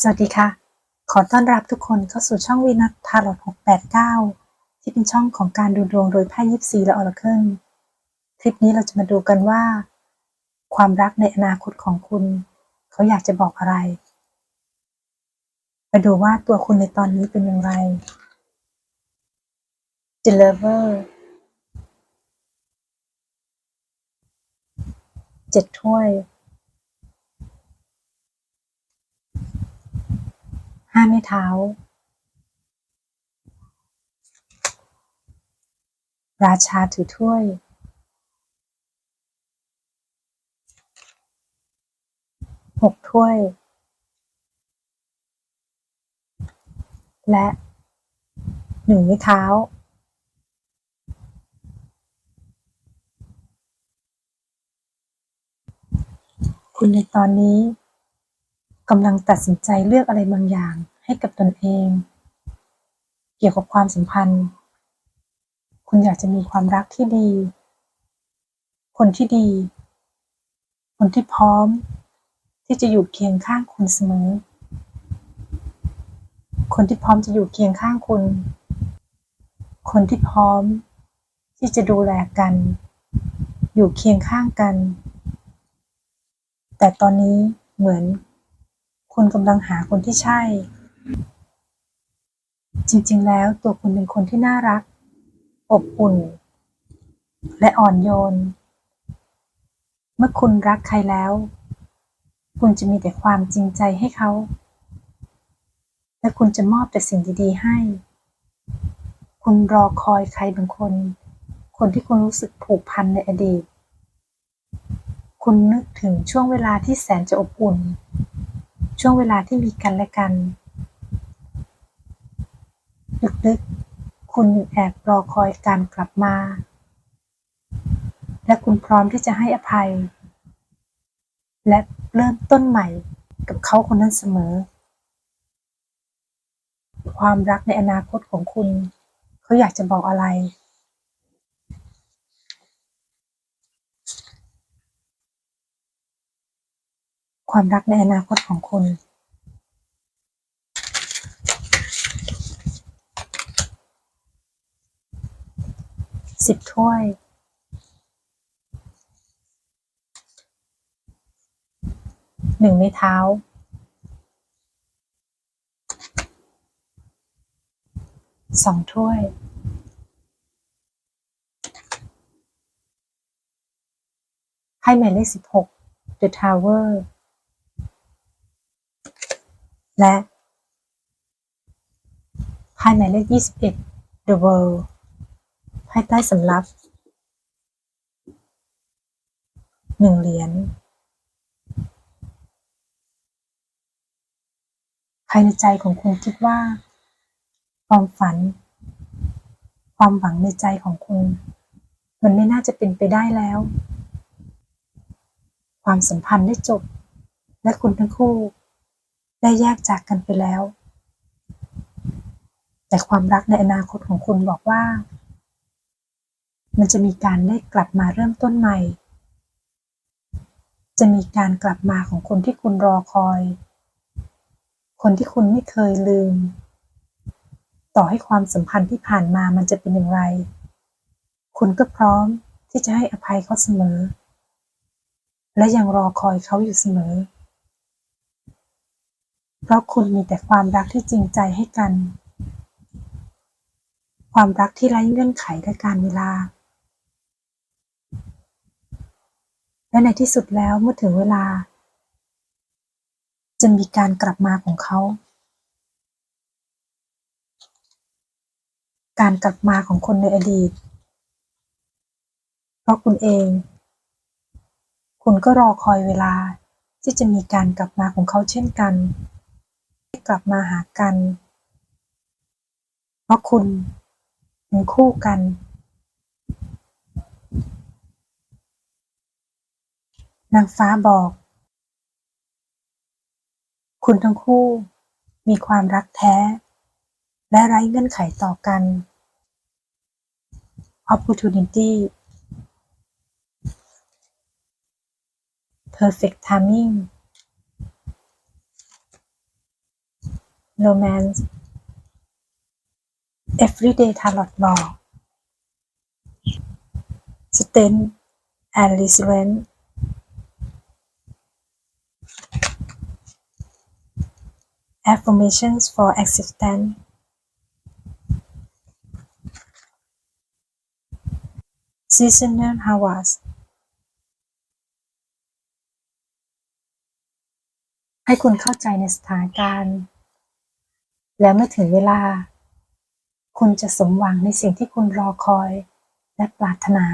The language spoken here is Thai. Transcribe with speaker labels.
Speaker 1: สวัสดีค่ะ ขอต้อนรับทุกคนเข้าสู่ช่องวีนัททาร์ลอต689 ที่เป็นช่องของการดูดวงโดยไพ่ยิปซีและออร์เคิลคลิปนี้เราจะมาดูกันว่า ความรักในอนาคตของคุณ เขาอยากจะบอกอะไร มาดูว่าตัวคุณในตอนนี้เป็นอย่างไร The Lover เจ็ดถ้วย ห้าไม้เท้า ราชาถือถ้วย หกถ้วย และหนึ่งไม้เท้าคุณในตอนนี้ กำลังตัดสินใจเลือกอะไรบางอย่างให้กับตนเอง เกี่ยวกับความสัมพันธ์ คุณอยากจะมีความรักที่ดี คนที่ดี คนที่พร้อม ที่จะอยู่เคียงข้างคุณเสมอ คนที่พร้อมจะอยู่เคียงข้างคุณ คนที่พร้อม ที่จะดูแลกัน อยู่เคียงข้างกัน แต่ตอนนี้เหมือน คุณกำลังหาคนที่ใช่ จริงๆ แล้วตัวคุณเป็นคนที่น่ารัก อบอุ่น และอ่อนโยน เมื่อคุณรักใครแล้ว คุณจะมีแต่ความจริงใจให้เขา และคุณจะมอบแต่สิ่งดีๆ ให้ คุณรอคอยใครบางคน คนที่คุณรู้สึกผูกพันในอดีต คุณนึกถึงช่วงเวลาที่แสนจะอบอุ่น ช่วงเวลาที่มีกันและกันลึกๆคุณแอบรอคอยการกลับมา และคุณพร้อมที่จะให้อภัย และเริ่มต้นใหม่กับเขาคนนั้นเสมอ ความรักในอนาคตของคุณ เขาอยากจะบอกอะไร ความรักในอนาคตของคุณสิบถ้วย หนึ่งไม้เท้า สองถ้วย ให้หมายเลขสิบหก The Tower และไพ่หมายเลขยี่สิบเอ็ด The World ไพ่ใต้สำรับหนึ่งเหรียญภายในใจของคุณคิดว่า ความฝัน ความหวังในใจของคุณ มันไม่น่าจะเป็นไปได้แล้ว ความสัมพันธ์ได้จบ และคุณทั้งคู่ ได้แยกจากกันไปแล้ว แต่ความรักในอนาคตของคุณบอกว่า มันจะมีการได้กลับมาเริ่มต้นใหม่ จะมีการกลับมาของคนที่คุณรอคอย คนที่คุณไม่เคยลืม ต่อให้ความสัมพันธ์ที่ผ่านมามันจะเป็นอย่างไร คุณก็พร้อมที่จะให้อภัยเขาเสมอ และยังรอคอยเขาอยู่เสมอ เพราะคุณมีแต่ความรักที่จริงใจให้กัน ความรักที่ไร้เงื่อนไขและการเวลา และในที่สุดแล้วเมื่อถึงเวลา จะมีการกลับมาของเขา การกลับมาของคนในอดีต เพราะคุณเอง คุณก็รอคอยเวลาที่จะมีการกลับมาของเขาเช่นกัน กลับมาหากัน เพราะคุณเป็นคู่กัน นางฟ้าบอก คุณทั้งคู่มีความรักแท้ และไร้เงื่อนไขต่อกัน opportunity perfect timing romance everyday tarot ball strength and resilience affirmations for acceptance seasonal harvest ให้คุณเข้าใจในสถานการณ์ และเมื่อถึงเวลา คุณจะสมหวังในสิ่งที่คุณรอคอยและปรารถนา